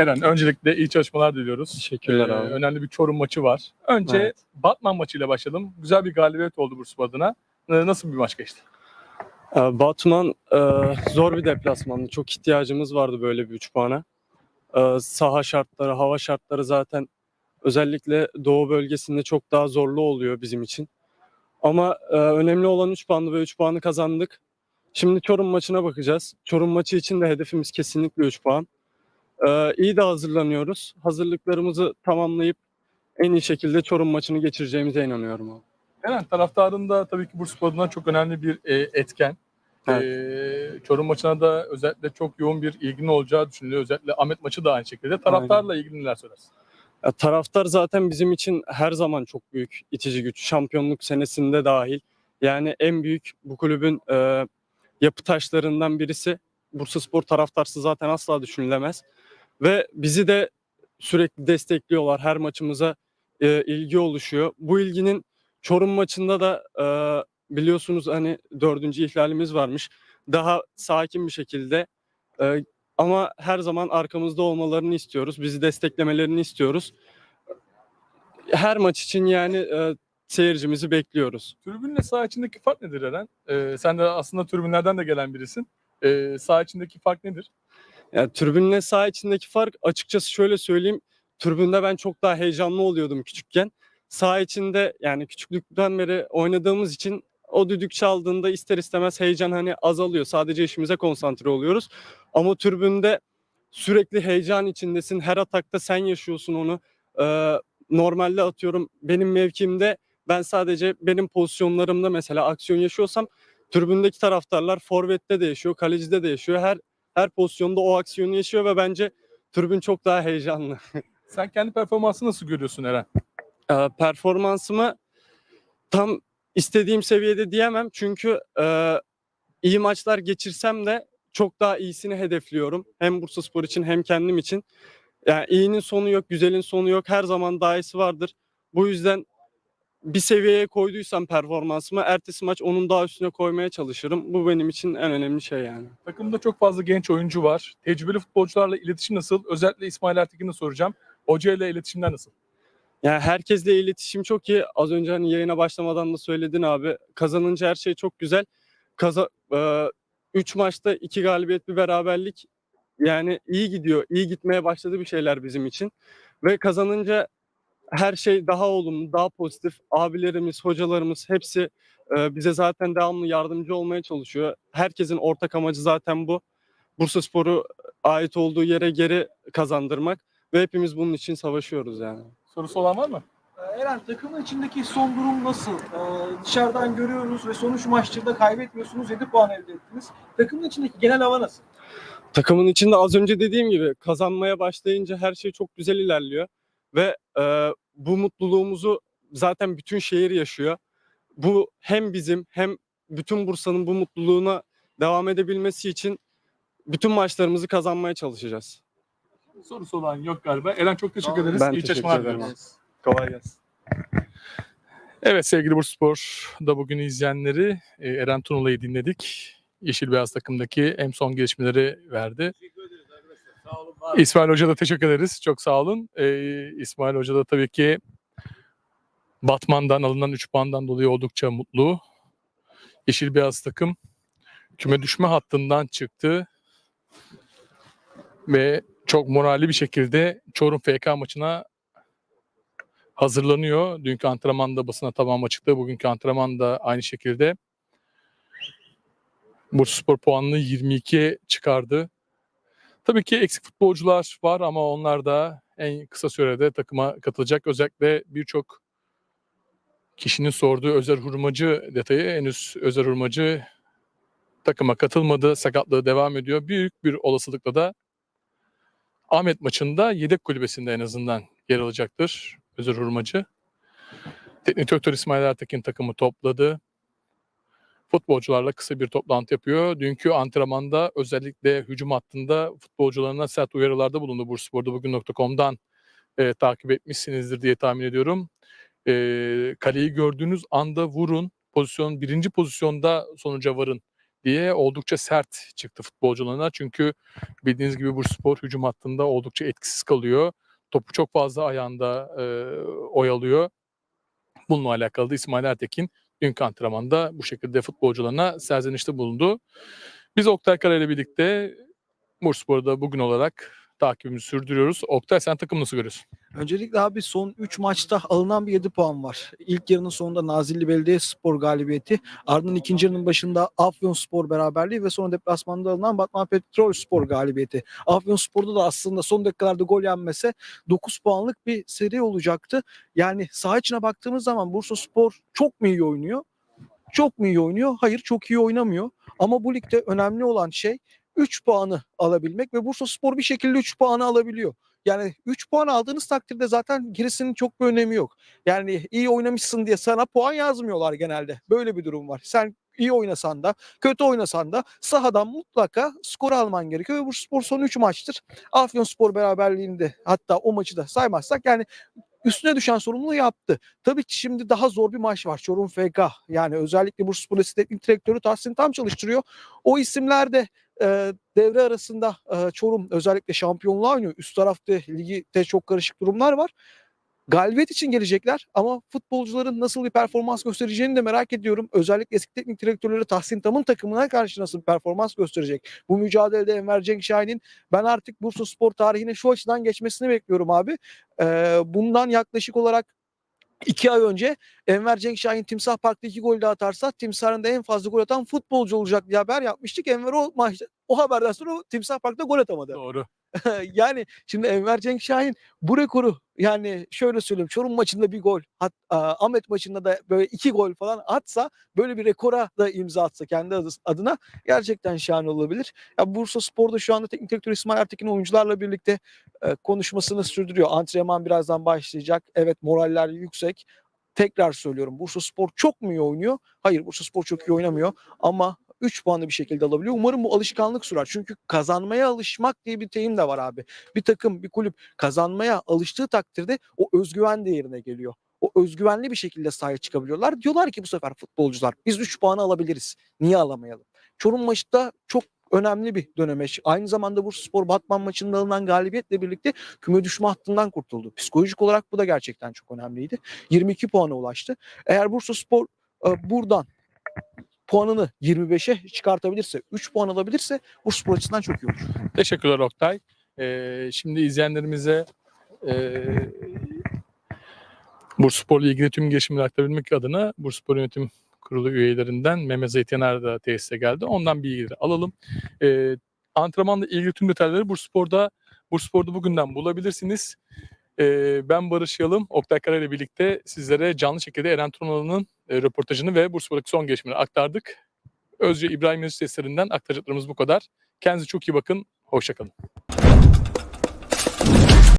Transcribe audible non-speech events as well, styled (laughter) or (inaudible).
Eren öncelikle iyi çalışmalar diliyoruz. Teşekkürler Ee, abi. Önemli bir Çorum maçı var. Önce Evet. Batman maçıyla başlayalım. Güzel bir galibiyet oldu Bursa adına. Ee, Nasıl bir maç geçti? Ee, Batman e, zor bir deplasmandı. Çok ihtiyacımız vardı böyle bir 3 puana. Ee, saha şartları, hava şartları zaten özellikle doğu bölgesinde çok daha zorlu oluyor bizim için. Ama e, önemli olan 3 puandı ve 3 puanı kazandık. Şimdi Çorum maçına bakacağız. Çorum maçı için de hedefimiz kesinlikle 3 puan. Ee, iyi de hazırlanıyoruz. Hazırlıklarımızı tamamlayıp en iyi şekilde Çorum maçını geçireceğimize inanıyorum abi. Eren taraftarında tabii ki Bursa adına çok önemli bir e, etken. Ee, Çorum maçına da özellikle çok yoğun bir ilginin olacağı düşünülüyor. Özellikle Ahmet maçı da aynı şekilde. Taraftarla ilgili neler söylersin? Ya, taraftar zaten bizim için her zaman çok büyük itici güç. Şampiyonluk senesinde dahil. Yani en büyük bu kulübün e, yapı taşlarından birisi. Bursaspor taraftarsız zaten asla düşünülemez. Ve bizi de sürekli destekliyorlar. Her maçımıza e, ilgi oluşuyor. Bu ilginin Çorum maçında da e, biliyorsunuz hani dördüncü ihlalimiz varmış. Daha sakin bir şekilde e, ama her zaman arkamızda olmalarını istiyoruz. Bizi desteklemelerini istiyoruz. Her maç için yani e, seyircimizi bekliyoruz. Tribünle saha içindeki fark nedir Eren? Ee, sen de aslında tribünlerden de gelen birisin. Ee, saha içindeki fark nedir? Yani tribünle saha içindeki fark açıkçası şöyle söyleyeyim. Tribünde ben çok daha heyecanlı oluyordum küçükken. Saha içinde yani küçüklükten beri oynadığımız için o düdük çaldığında ister istemez heyecan hani azalıyor. Sadece işimize konsantre oluyoruz. Ama tribünde sürekli heyecan içindesin. Her atakta sen yaşıyorsun onu. Ee, normalde atıyorum benim mevkimde ben sadece benim pozisyonlarımda mesela aksiyon yaşıyorsam tribündeki taraftarlar forvette de yaşıyor, kalecide de yaşıyor. Her her pozisyonda o aksiyonu yaşıyor ve bence tribün çok daha heyecanlı. (laughs) Sen kendi performansını nasıl görüyorsun Eren? Ee, performansımı tam istediğim seviyede diyemem çünkü e, iyi maçlar geçirsem de çok daha iyisini hedefliyorum. Hem Bursaspor için hem kendim için. Yani iyinin sonu yok, güzelin sonu yok. Her zaman daha iyisi vardır. Bu yüzden bir seviyeye koyduysam performansımı ertesi maç onun daha üstüne koymaya çalışırım. Bu benim için en önemli şey yani. Takımda çok fazla genç oyuncu var. Tecrübeli futbolcularla iletişim nasıl? Özellikle İsmail Ertekin'e soracağım. Hoca ile iletişimler nasıl? Yani herkesle iletişim çok iyi. Az önce hani yayına başlamadan da söyledin abi. Kazanınca her şey çok güzel. Kaza 3 maçta 2 galibiyet bir beraberlik yani iyi gidiyor. İyi gitmeye başladı bir şeyler bizim için. Ve kazanınca her şey daha olumlu, daha pozitif. Abilerimiz, hocalarımız hepsi e, bize zaten devamlı yardımcı olmaya çalışıyor. Herkesin ortak amacı zaten bu. Bursaspor'u ait olduğu yere geri kazandırmak ve hepimiz bunun için savaşıyoruz yani. Sorusu olan var mı? Ee, Eren takımın içindeki son durum nasıl? Ee, dışarıdan görüyoruz ve sonuç maçlarda kaybetmiyorsunuz 7 puan elde ettiniz. Takımın içindeki genel hava nasıl? Takımın içinde az önce dediğim gibi kazanmaya başlayınca her şey çok güzel ilerliyor ve e, bu mutluluğumuzu zaten bütün şehir yaşıyor. Bu hem bizim hem bütün Bursa'nın bu mutluluğuna devam edebilmesi için bütün maçlarımızı kazanmaya çalışacağız. Sorusu olan yok galiba. Eren çok teşekkür Tamam. ederiz. Ben İyi teşekkür çalışmalar ederim. diliyoruz. Kolay gelsin. Evet sevgili Bursaspor'da bugün izleyenleri Eren Tunalı'yı dinledik. Yeşil Beyaz takımdaki hem son gelişmeleri verdi. İsmail Hoca da teşekkür ederiz. Çok sağ olun. Ee, İsmail Hoca da tabii ki Batman'dan alınan 3 puandan dolayı oldukça mutlu. Yeşil Beyaz takım küme düşme hattından çıktı ve çok moralli bir şekilde Çorum FK maçına hazırlanıyor. Dünkü antrenmanda basına tamam açıktı. Bugünkü antrenman da aynı şekilde. Bursaspor puanını 22'ye çıkardı. Tabii ki eksik futbolcular var ama onlar da en kısa sürede takıma katılacak. Özellikle birçok kişinin sorduğu Özer Hurmacı detayı henüz Özer Hurmacı takıma katılmadı. Sakatlığı devam ediyor. Büyük bir olasılıkla da Ahmet maçında yedek kulübesinde en azından yer alacaktır Özer Hurmacı. Teknik direktör İsmail Ertekin takımı topladı. Futbolcularla kısa bir toplantı yapıyor. Dünkü antrenmanda özellikle hücum hattında futbolcularına sert uyarılarda bulundu Bursaspor'da bugün.com'dan e, takip etmişsinizdir diye tahmin ediyorum. E, kaleyi gördüğünüz anda vurun. Pozisyon birinci pozisyonda sonuca varın diye oldukça sert çıktı futbolcularına. Çünkü bildiğiniz gibi Bursaspor hücum hattında oldukça etkisiz kalıyor. Topu çok fazla ayağında e, oyalıyor. Bununla alakalı da İsmail Ertekin dünkü antrenmanda bu şekilde futbolcularına serzenişte bulundu. Biz Oktay Kara ile birlikte Bursaspor'da bugün olarak takibimizi sürdürüyoruz. Oktay sen takım nasıl görüyorsun? Öncelikle abi son 3 maçta alınan bir 7 puan var. İlk yarının sonunda Nazilli Belediyespor galibiyeti, ardından ikinci yarının başında Afyonspor beraberliği ve sonra deplasmanda alınan Batman Petrolspor galibiyeti. Afyonspor'da da aslında son dakikalarda gol yenmese 9 puanlık bir seri olacaktı. Yani saha içine baktığımız zaman Bursaspor çok mu iyi oynuyor? Çok mu iyi oynuyor? Hayır çok iyi oynamıyor. Ama bu ligde önemli olan şey 3 puanı alabilmek ve Bursaspor bir şekilde 3 puanı alabiliyor. Yani 3 puan aldığınız takdirde zaten gerisinin çok bir önemi yok. Yani iyi oynamışsın diye sana puan yazmıyorlar genelde. Böyle bir durum var. Sen iyi oynasan da kötü oynasan da sahadan mutlaka skor alman gerekiyor. Ve Bursaspor son 3 maçtır. Afyonspor beraberliğinde hatta o maçı da saymazsak yani üstüne düşen sorumluluğu yaptı. Tabii ki şimdi daha zor bir maç var. Çorum FK. Yani özellikle Bursaspor Teknik Direktörü Tahsin Tam çalıştırıyor. O isimler de e, devre arasında e, Çorum özellikle şampiyonluğa oynuyor. Üst tarafta ligde çok karışık durumlar var. Galibiyet için gelecekler ama futbolcuların nasıl bir performans göstereceğini de merak ediyorum. Özellikle eski teknik direktörleri Tahsin Tam'ın takımına karşı nasıl bir performans gösterecek? Bu mücadelede Enver Cenk Şahin'in ben artık Bursa Spor tarihine şu açıdan geçmesini bekliyorum abi. Ee, bundan yaklaşık olarak iki ay önce Enver Cenk Şahin Timsah Park'ta iki gol daha atarsa Timsah'ın da en fazla gol atan futbolcu olacak diye haber yapmıştık. Enver o maçta o haberden sonra Timsah Park'ta gol atamadı. Doğru. (laughs) yani şimdi Enver Cenk Şahin bu rekoru yani şöyle söyleyeyim Çorum maçında bir gol hat, a, Ahmet maçında da böyle iki gol falan atsa böyle bir rekora da imza atsa kendi adı- adına gerçekten şahane olabilir. Ya Bursa Spor'da şu anda teknik direktör İsmail Ertekin oyuncularla birlikte e, konuşmasını sürdürüyor. Antrenman birazdan başlayacak. Evet moraller yüksek. Tekrar söylüyorum Bursa Spor çok mu iyi oynuyor? Hayır Bursa Spor çok iyi oynamıyor ama 3 puanı bir şekilde alabiliyor. Umarım bu alışkanlık sürer. Çünkü kazanmaya alışmak diye bir deyim de var abi. Bir takım, bir kulüp kazanmaya alıştığı takdirde o özgüven de yerine geliyor. O özgüvenli bir şekilde sahaya çıkabiliyorlar. Diyorlar ki bu sefer futbolcular biz 3 puanı alabiliriz. Niye alamayalım? Çorum maçı da çok önemli bir dönemeç. Aynı zamanda Bursaspor Batman maçında alınan galibiyetle birlikte küme düşme hattından kurtuldu. Psikolojik olarak bu da gerçekten çok önemliydi. 22 puana ulaştı. Eğer Bursaspor e, buradan puanını 25'e çıkartabilirse, 3 puan alabilirse Bursaspor açısından çok iyi olur. Teşekkürler Oktay. Ee, şimdi izleyenlerimize e, Bursaspor'la ilgili tüm gelişmeleri aktarabilmek adına Bursaspor Yönetim Kurulu üyelerinden Mehmet Zeytiner de tesise geldi. Ondan bilgileri alalım. Ee, antrenmanla ilgili tüm detayları Bursaspor'da Bursaspor'da bugünden bulabilirsiniz. Ben Barış Yalım, Oktay Kara ile birlikte sizlere canlı şekilde Eren Tunalı'nın e, röportajını ve Bursaspor'daki son gelişmeleri aktardık. Özce İbrahim Mesut seslerinden aktaracaklarımız bu kadar. Kendinize çok iyi bakın. Hoşçakalın.